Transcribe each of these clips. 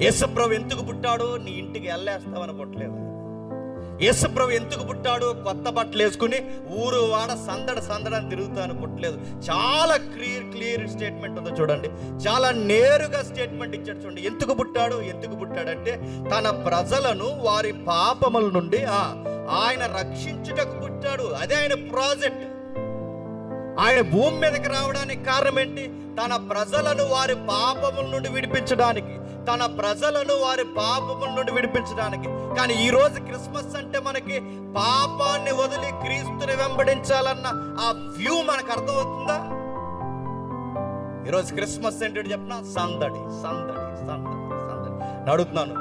యేసుప్రభు ఎందుకు పుట్టాడు? నీ ఇంటికి వెళ్ళేస్తావు పుట్టలేదు యేసుప్రభు ఎందుకు పుట్టాడు? కొత్త బట్టలు వేసుకుని ఊరు వాడ సందడ సందడని తిరుగుతాను పుట్టలేదు చాలా క్లియర్ క్లియర్ స్టేట్మెంట్ ఉందో చూడండి. చాలా నేరుగా స్టేట్మెంట్ ఇచ్చాడు చూడండి. ఎందుకు పుట్టాడు? ఎందుకు పుట్టాడంటే తన ప్రజలను వారి పాపముల నుండి ఆయన రక్షించుటకు పుట్టాడు. అదే ఆయన ప్రాజెక్ట్. ఆయన భూమి మీదకి రావడానికి కారణం ఏంటి? తన ప్రజలను వారి పాపముల నుండి విడిపించడానికి. తన ప్రజలను వారి పాపముల నుండి విడిపించడానికి. కానీ ఈ రోజు క్రిస్మస్ అంటే మనకి పాపాన్ని వదిలి క్రీస్తుని వెంబడించాలన్న ఆ వ్యూ మనకు అర్థమవుతుందా? ఈరోజు క్రిస్మస్ ఏంటంటే చెప్పిన? సందడి సందడి సందడి సందడి. నడుతున్నాను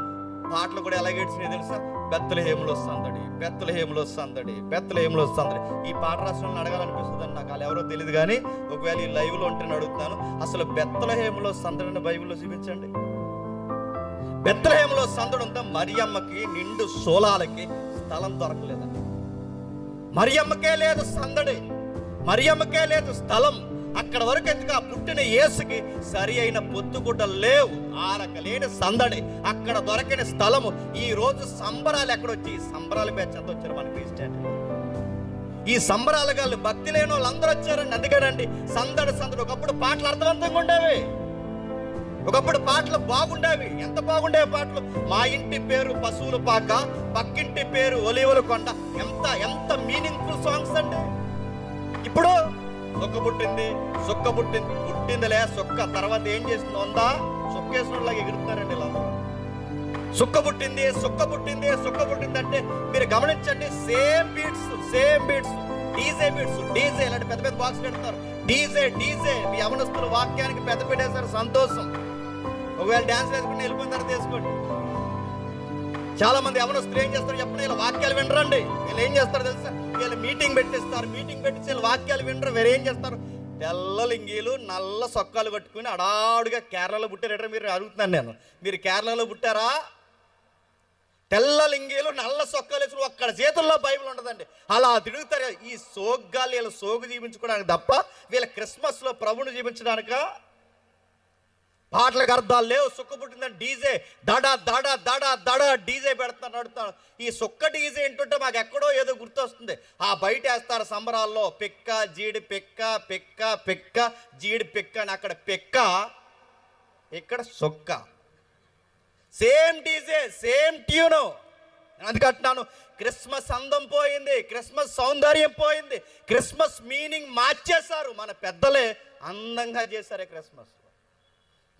పాటలు కూడా ఎలా గడిచినాయి తెలుసా? బెత్తలహేములో సందడి బెత్తలహేములో సందడి బెత్తలహేములో సందడి. ఈ పాట రాష్ట్రంలో అడగాలనిపిస్తుంది నాకు వాళ్ళు ఎవరో తెలియదు కానీ ఒకవేళ ఈ లైవ్లో ఉంటే అడుగుతున్నాను అసలు బెత్తలహేములో సందడిని బైబిల్లో చూపించండి. బెత్తలహేములో సందడంతో మరియమ్మకి నిండు సోలాలకి స్థలం దొరకలేదండి. మరియమ్మకే లేదు సందడి మరియమ్మకే లేదు స్థలం. అక్కడ వరకు ఎందుకు? ఆ పుట్టిన యేసుకి సరి అయిన పొత్తుగుడ్డలు లేవు ఆరకలేని సందడి. అక్కడ దొరకని స్థలము ఈ రోజు సంబరాలు ఎక్కడొచ్చి ఈ సంబరాలు బ్యాచ్ ఎంత వచ్చారు మన క్రిస్టియన్. ఈ సంబరాలు గాళ్ళు భక్తి లేని వాళ్ళు అందరూ వచ్చారండి. అందుకేనండి సందడి సందడి. ఒకప్పుడు పాటలు అర్థవంతంగా ఉండేవి. ఒకప్పుడు పాటలు బాగుండేవి. ఎంత బాగుండేవి పాటలు? మా ఇంటి పేరు పశువుల పాక పక్కింటి పేరు ఒలివల కొండ. ఎంత ఎంత మీనింగ్ఫుల్ సాంగ్స్ అండి. ఇప్పుడు సుక్క పుట్టింది సుక్క పుట్టింది పుట్టిందిలే సుక్క. తర్వాత ఏం చేసింది ఉందా సుక్కేసినలాగా ఎగురుతున్నారండి వీళ్ళందరూ సుక్క పుట్టింది సుక్క పుట్టింది సుక్క పుట్టింది అంటే మీరు గమనించండి same beats same beats DJ beats DJ ఇలాంటి పెద్ద పెద్ద బాక్స్ పెడతారు. DJ DJ. మీ యవనస్తుల వాక్యానికి పెద్ద పెట్టేశారు. సంతోషం. ఒకవేళ డాన్స్ వేసుకుని వెళ్ళిపోయిన తర్వాత వేసుకోండి. చాలా మంది యవనస్తులు ఏం చేస్తారు చెప్పండి? వీళ్ళ వాక్యాలు వినరండి. వీళ్ళు ఏం చేస్తారు తెలుసా? వీళ్ళు మీటింగ్ పెట్టిస్తారు. మీటింగ్ పెట్టి వీళ్ళు వాక్యాలు వినరు. వేరే ఏం చేస్తారు? తెల్ల లింగీలు నల్ల సొక్కాలు కట్టుకుని అడాడుగా కేరళలో పుట్టారట మీరు అడుగుతున్నాను నేను. మీరు కేరళలో పుట్టారా? తెల్ల లింగీలు నల్ల సొక్కలు వేసుకుని ఒక్కడ చేతుల్లో బైబిల్ ఉండదండి. అలా తిరుగుతారు. ఈ సోగ్గాలు వీళ్ళ సోగు జీవించుకోవడానికి తప్ప వీళ్ళ క్రిస్మస్లో ప్రభుని జీవించడానిక? పాటలకు అర్థాలు లేవు. సుక్క పుట్టిందని డీజే దడ దడ దడ దడ డీజే పెడతాను అడుగుతాను ఈ సుక్క డీజే ఏంటంటే మాకు ఎక్కడో ఏదో గుర్తొస్తుంది. ఆ బయట వేస్తారు సంబరాల్లో. పిక్క జీడి పిక్క పిక్క పిక్క జీడి పిక్క అని అక్కడ పిక్క ఇక్కడ సొక్క. సేమ్ డీజే సేమ్ ట్యూను అందుకంటున్నాను క్రిస్మస్ అందం పోయింది క్రిస్మస్ సౌందర్యం పోయింది క్రిస్మస్ మీనింగ్ మార్చేశారు. మన పెద్దలే అందంగా చేశారే క్రిస్మస్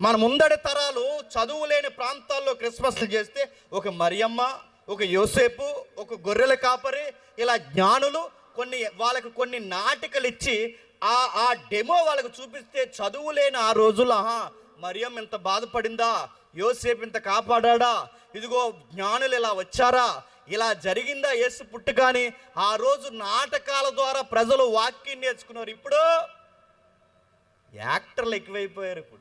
మన ముందడి తరాలు చదువు లేని ప్రాంతాల్లో క్రిస్మస్లు చేస్తే ఒక మరియమ్మ ఒక యోసేపు ఒక గొర్రెల కాపరి ఇలా జ్ఞానులు కొన్ని వాళ్ళకి కొన్ని నాటికలు ఇచ్చి ఆ ఆ డెమో వాళ్ళకి చూపిస్తే చదువు లేని ఆ రోజులు ఆహా మరియం ఇంత బాధపడిందా? యోసేపు ఇంత కాపాడా ఇదిగో జ్ఞానులు ఇలా వచ్చారా? ఇలా జరిగిందా యేసు పుట్టుకాని? ఆ రోజు నాటకాల ద్వారా ప్రజలు వాక్యం నేర్చుకున్నారు. ఇప్పుడు యాక్టర్లు ఎక్కువైపోయారు ఇప్పుడు.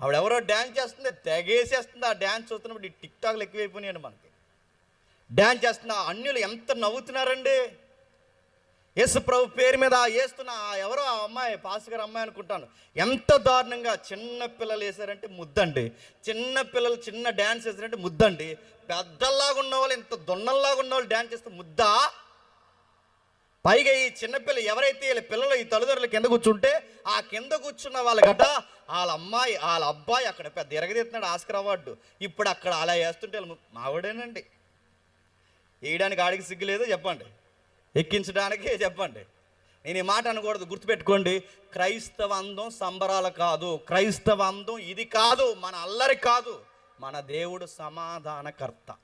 ఆవిడెవరో డ్యాన్స్ చేస్తుంది తెగేసేస్తుంది. ఆ డ్యాన్స్ చూస్తున్నప్పుడు ఈ టిక్ టాక్లు ఎక్కువైపోయినాయండి మనకి. డ్యాన్స్ చేస్తున్న అన్యులు ఎంత నవ్వుతున్నారండి? యేసు ప్రభు పేరు మీద వేస్తున్న ఆ ఎవరో ఆ అమ్మాయి పాస్కర్ అమ్మాయి అనుకుంటాను. ఎంత దారుణంగా చిన్న పిల్లలు వేసారంటే ముద్దండి. చిన్న పిల్లలు చిన్న డ్యాన్స్ వేసారంటే ముద్దండి. పెద్దల్లాగా ఉన్న వాళ్ళు ఇంత దొన్నల్లాగా ఉన్న వాళ్ళు డ్యాన్స్ చేస్తే ముద్దా? పైగా ఈ చిన్నపిల్ల ఎవరైతే వీళ్ళ పిల్లలు ఈ తల్లిదండ్రులు కింద కూర్చుంటే ఆ కింద కూర్చున్న వాళ్ళ గట వాళ్ళ అమ్మాయి వాళ్ళ అబ్బాయి అక్కడ పెద్ద ఎరగదీస్తున్నాడు ఆస్కర్ అవార్డు. ఇప్పుడు అక్కడ అలా వేస్తుంటే వాళ్ళు మావిడేనండి వేయడానికి ఆడికి సిగ్గులేదు చెప్పండి. ఎక్కించడానికి చెప్పండి. నేను ఈ మాట అనకూడదు గుర్తుపెట్టుకోండి. క్రైస్తవ అందం సంబరాలు కాదు. క్రైస్తవ అందం ఇది కాదు మన అల్లరి కాదు. మన దేవుడు సమాధానకర్త.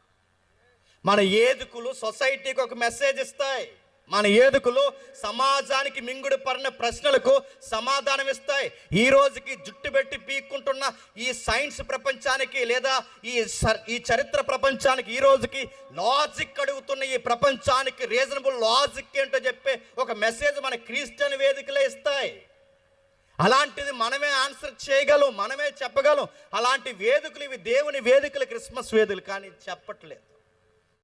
మన ఏదుకులు సొసైటీకి ఒక మెసేజ్ ఇస్తాయి. మన ఏదుకులు సమాజానికి మింగుడు పడిన ప్రశ్నలకు సమాధానం ఇస్తాయి. ఈ రోజుకి జుట్టు పెట్టి పీక్కుంటున్న ఈ సైన్స్ ప్రపంచానికి లేదా ఈ స- ఈ చరిత్ర ప్రపంచానికి ఈ రోజుకి లాజిక్ అడుగుతున్న ఈ ప్రపంచానికి రీజనబుల్ లాజిక్ ఏంటో చెప్పే ఒక మెసేజ్ మన క్రిస్టియన్ వేదికలే ఇస్తాయి. అలాంటిది మనమే ఆన్సర్ చేయగలం మనమే చెప్పగలం. అలాంటి వేదికలు ఇవి దేవుని వేదికలు క్రిస్మస్ వేదికలు కానీ చెప్పట్లేదు.